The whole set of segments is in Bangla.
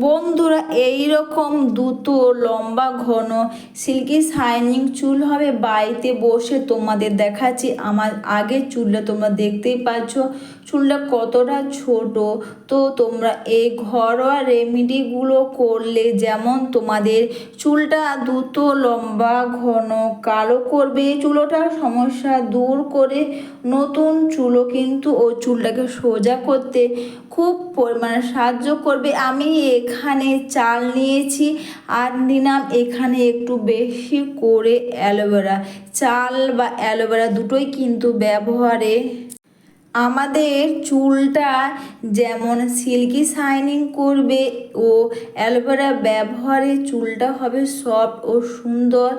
বন্ধুরা এই রকম দুটো লম্বা, ঘন সিল্কি শাইনিং চুল হবে। বাড়িতে বসে তোমাদের দেখাচ্ছি। আমার আগের চুলটা তোমরা দেখতেই পাচ্ছ। চুলটা কতটা ছোট। তো তোমরা এই ঘরোয়া রেমেডিগুলো করলে যেমন তোমাদের চুলটা দ্রুত লম্বা, ঘন, কালো করবে। চুলোটার সমস্যা দূর করে নতুন চুলও কিন্তু ও চুলটাকে সোজা করতে খুব পরিমাণে সাহায্য করবে। আমি এখানে চাল নিয়েছি। আর নিলাম এখানে একটু বেশি করে অ্যালোভেরা। চাল বা অ্যালোভেরা দুটোই কিন্তু ব্যবহারে আমাদের চুলটা যেমন সিল্কি শাইনিং করবে ও অ্যালোভেরা ব্যবহারে চুলটা হবে সফট ও সুন্দর।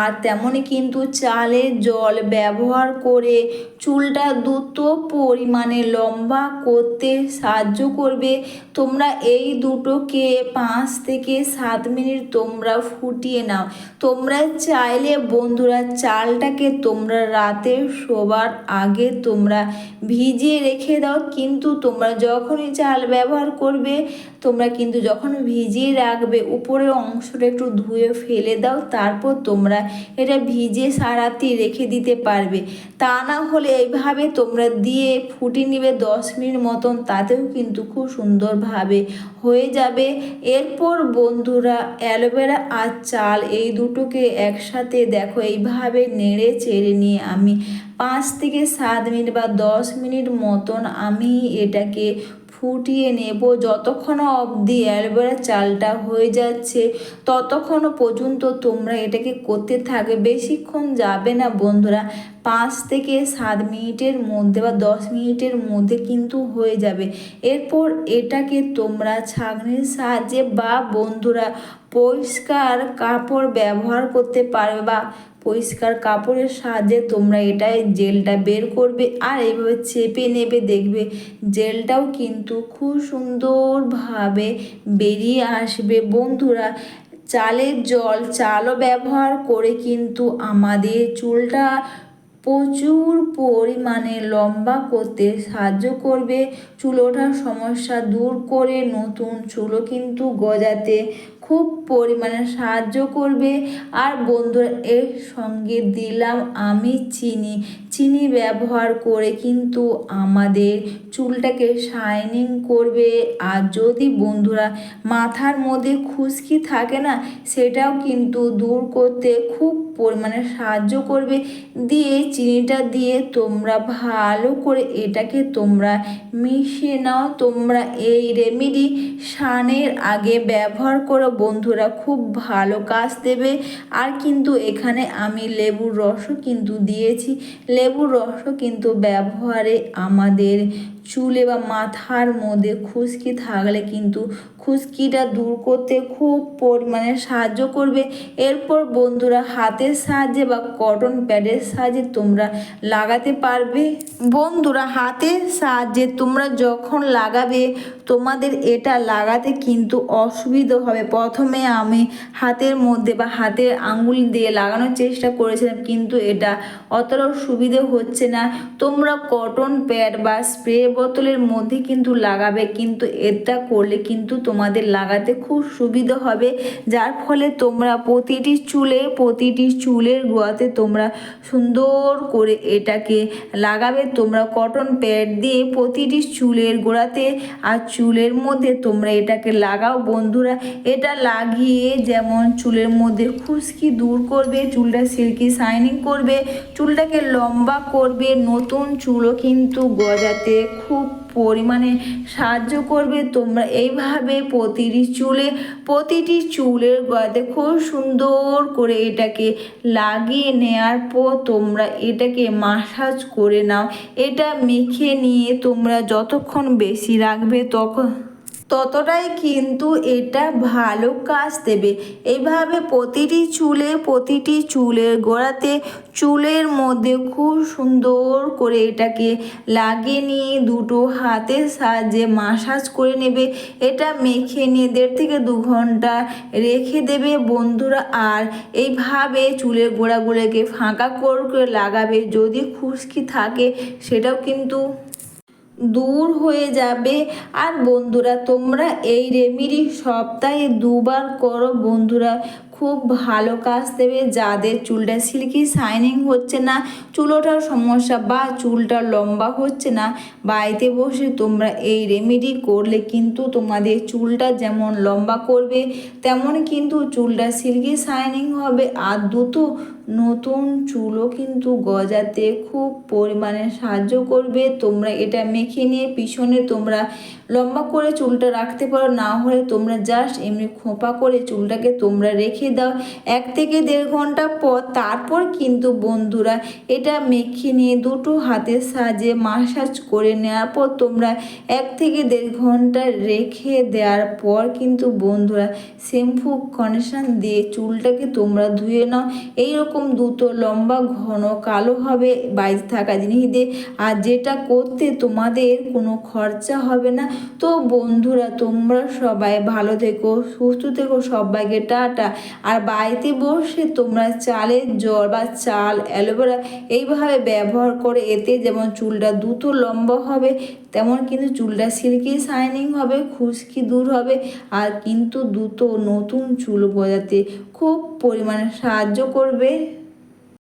আর তেমনই কিন্তু চালের জল ব্যবহার করে চুলটা দ্রুত পরিমাণে লম্বা করতে সাহায্য করবে। তোমরা এই দুটোকে পাঁচ থেকে সাত মিনিট তোমরা ফুটিয়ে নাও। তোমরা চাইলে বন্ধুরা চালটাকে তোমরা রাতে শোবার আগে তোমরা ভিজিয়ে রেখে দাও, কিন্তু তোমরা যখনই চাল ব্যবহার করবে, তোমরা কিন্তু যখন ভিজিয়ে রাখবে, উপরের অংশটা একটু ধুয়ে ফেলে দাও, তারপর তোমরা এটা ভিজে সারাতি রেখে দিতে পারবে। তা না হলে এইভাবে তোমরা দিয়ে ফুটিয়ে নিবে দশ মিনিট মতন, তাতেও কিন্তু খুব সুন্দরভাবে হয়ে যাবে। এরপর বন্ধুরা, অ্যালোভেরা আর চাল এই দুটোকে একসাথে দেখো, এইভাবে নেড়ে চেড়ে নিয়ে আমি পাঁচ থেকে সাত মিনিট বা দশ মিনিট মতন আমি এটাকে ফুটিয়ে নেব। যতক্ষণ অবধি অ্যালোভেরা চালটা হয়ে যাচ্ছে, ততক্ষণ পর্যন্ত তোমরা এটাকে করতে থাকবে। বেশিক্ষণ যাবে না বন্ধুরা, পাঁচ থেকে সাত মিনিটের মধ্যে বা দশ মিনিটের মধ্যে কিন্তু হয়ে যাবে। এরপর এটাকে তোমরা ছাঁকনির সাহায্যে বা বন্ধুরা পরিষ্কার কাপড় ব্যবহার করতে পারবে বা পরিষ্কার কাপড়ের সাহায্যে তোমরা এটাই জেলটা বের করবে আর এইভাবে চেপে নেবে দেখবে জেলটাও কিন্তু খুব সুন্দরভাবে বেরিয়ে আসবে। বন্ধুরা, চালের জল, চালও ব্যবহার করে কিন্তু আমাদের চুলটা প্রচুর পরিমাণে লম্বা করতে সাহায্য করবে। চুল ওঠার সমস্যা দূর করে নতুন চুলও কিন্তু গজাতে খুব পরিমাণে সাহায্য করবে। আর বন্ধুরা, এর সঙ্গে দিলাম আমি চিনি। চিনি ব্যবহার করে কিন্তু আমাদের চুলটাকে শাইনিং করবে। আর যদি বন্ধুরা মাথার মধ্যে খুশকি থাকে না, সেটাও কিন্তু দূর করতে খুব পরিমাণে সাহায্য করবে। দিয়ে চিনিটা দিয়ে তোমরা ভালো করে এটাকে তোমরা মিশিয়ে নাও। তোমরা এই রেমেডি স্নানের আগে ব্যবহার করো বন্ধুরা খুব ভালো কাজ দেবে। আর কিন্তু এখানে আমি লেবুর রসও কিন্তু দিয়েছি। লেবুর রসও কিন্তু ব্যবহারে আমাদের চুলে বা মাথার মধ্যে খুশকি থাকলে কিন্তু খুশকিটা দূর করতে খুব পরিমাণে সাহায্য করবে। এরপর বন্ধুরা হাতের সাহায্যে বা কটন প্যাডের সাহায্যে তোমরা লাগাতে পারবে। বন্ধুরা হাতের সাহায্যে তোমরা যখন লাগাবে, তোমাদের এটা লাগাতে কিন্তু অসুবিধা হবে। প্রথমে আমি হাতের মধ্যে বা হাতের আঙুল দিয়ে লাগানোর চেষ্টা করেছিলাম, কিন্তু এটা অতটাও সুবিধে হচ্ছে না। তোমরা কটন প্যাড বা স্প্রে বোতলের মধ্যে কিন্তু লাগাবে, কিন্তু এটা করলে কিন্তু তোমাদের লাগাতে খুব সুবিধা হবে। যার ফলে তোমরা প্রতিটি চুলে, প্রতিটি চুলের গোয়াতে তোমরা সুন্দর করে এটাকে লাগাবে। তোমরা কটন প্যাড দিয়ে প্রতিটি চুলের গোড়াতে আর চুলের মধ্যে তোমরা এটাকে লাগাও। বন্ধুরা, এটা লাগিয়ে যেমন চুলের মধ্যে খুশকি দূর করবে, চুলটা সিল্কি শাইনিং করবে, চুলটাকে লম্বা করবে, নতুন চুলও কিন্তু গজাতে খুব পরিমাণে সাহায্য করবে। তোমরা এইভাবে প্রতিটি চুলে, প্রতিটি চুলের গলাতে খুব সুন্দর করে এটাকে লাগিয়ে নেওয়ার পর তোমরা এটাকে মাসাজ করে নাও। এটা মেখে নিয়ে তোমরা যতক্ষণ বেশি রাখবে তখন ততটাই কিন্তু এটা ভালো কাজ দেবে। এইভাবে প্রতিটি চুলে, প্রতিটি চুলের গোড়াতে, চুলের মধ্যে খুব সুন্দর করে এটাকে লাগিয়ে নিয়ে দুটো হাতের সাহায্যে মাসাজ করে নেবে। এটা মেখে নিয়ে দেড় থেকে দু ঘণ্টা রেখে দেবে বন্ধুরা। আর এইভাবে চুলের গোড়াগুলোকে ফাঁকা করে লাগাবে। যদি খুশকি থাকে, সেটাও কিন্তু দূর হয়ে যাবে। আর বন্ধুরা তোমরা এই রেমিডি সপ্তাহে দুবার করো বন্ধুরা। খুব ভালো কাজ দেবে। যাদের চুলটা সিল্কি শাইনিং হচ্ছে না চুলোটার সমস্যা বা চুলটা লম্বা হচ্ছে না, বাড়িতে বসে তোমরা এই রেমেডি করলে কিন্তু তোমাদের চুলটা যেমন লম্বা করবে, তেমন কিন্তু চুলটা সিল্কি শাইনিং হবে। আর দ্রুত নতুন চুলও কিন্তু গজাতে খুব পরিমাণে সাহায্য করবে। তোমরা এটা মেখে নিয়ে পিছনে তোমরা লম্বা করে চুলটা রাখতে পারো, না হলে তোমরা জাস্ট এমনি খোঁপা করে চুলটাকে তোমরা রেখে দাও। এক থেকে দেড় ঘণ্টা পর তারপর কিন্তু বন্ধুরা এটা মেখে নিয়ে দুটো হাতের সাহায্যে মাসাজ করে নেওয়ার পর তোমরা এক থেকে দেড় ঘণ্টা রেখে দেওয়ার পর কিন্তু বন্ধুরা শ্যাম্পু কন্ডিশন দিয়ে চুলটাকে তোমরা ধুয়ে নাও। এইরকম দুটো লম্বা, ঘন, কালো হবে বাইরে থাকা জিনিস দিয়ে আর যেটা করতে তোমাদের কোনো খরচা হবে না। তো বন্ধুরা তোমরা সবাই ভালো থেকো, সুস্থ থেকো, সবাইকে টাটা। আর বাড়িতে বসে তোমরা চালের জল বা চাল, অ্যালোভেরা এইভাবে ব্যবহার করে এতে যেমন চুলটা দ্রুত লম্বা হবে, তেমন কিন্তু চুলটা সিল্কি শাইনিং হবে, খুশকি দূর হবে। আর কিন্তু দ্রুত নতুন চুল গজাতে খুব পরিমাণে সাহায্য করবে।